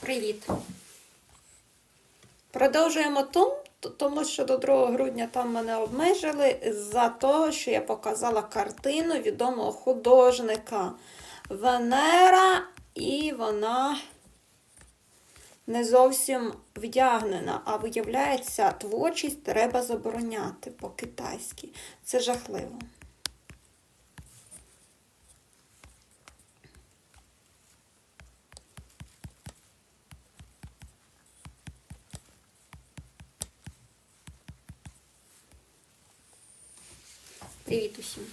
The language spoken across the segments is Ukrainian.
Привіт. Продовжуємо том, тому що до 2 грудня там мене обмежили за те, що я показала картину відомого художника Венера, і вона не зовсім вдягнена, а виявляється, творчість треба забороняти по-китайськи. Це жахливо. Привіт усім.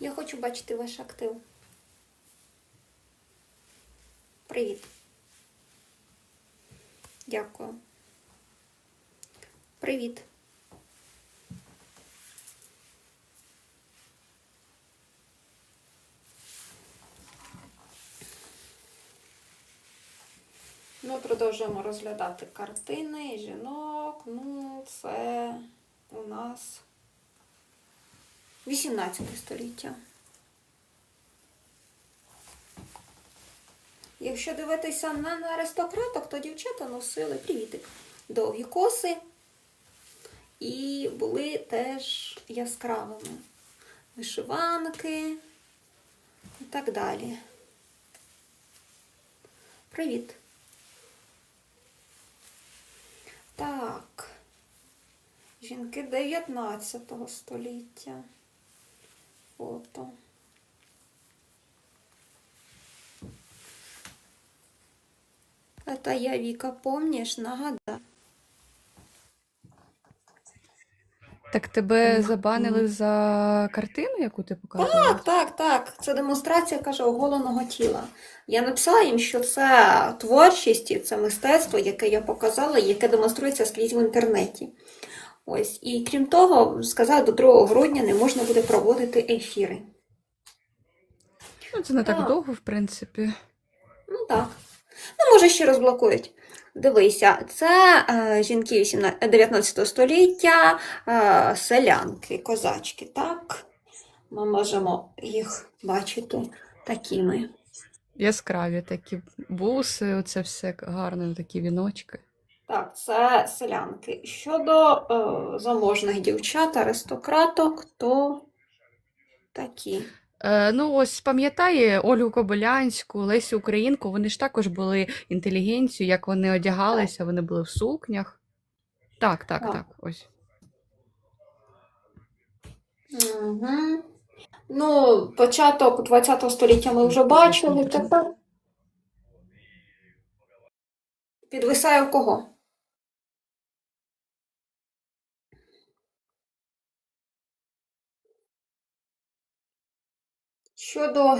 Я хочу бачити ваш актив. Привіт. Дякую. Привіт. Ми продовжуємо розглядати картини жінок. Ну, це у нас 18 століття. Якщо дивитися на аристократок, то дівчата носили привітик. Довгі коси і були теж яскравими. Вишиванки і так далі. Привіт! Так. Жінки 19 століття. Фото. Это я, Віка, помніш, нагадаю. Так тебе забанили за картину, яку ти показувала? Так, так, так. Це демонстрація, каже, оголеного тіла. Я написала їм, що це творчість, і це мистецтво, яке я показала, яке демонструється скрізь в інтернеті. Ось. І крім того, сказала, до 2 грудня не можна буде проводити ефіри. Ну, це не так Так. довго, в принципі. Ну так. Ну, може, ще розблокують. Дивися, це е, жінки 18, 19 століття, е, селянки, козачки, так? Ми можемо їх бачити такими. Яскраві такі буси, оце все гарне, такі віночки. Так, це селянки. Щодо е, заможних дівчат, аристократок, то такі. Е, ну, ось пам'ятає Ольгу Кобилянську, Лесю Українку, вони ж також були інтелігенцією, як вони одягалися, вони були в сукнях. Так, так, Так. так, ось. Угу. Ну, початок 20 століття ми вже бачили. Тепер підвисає в кого? Щодо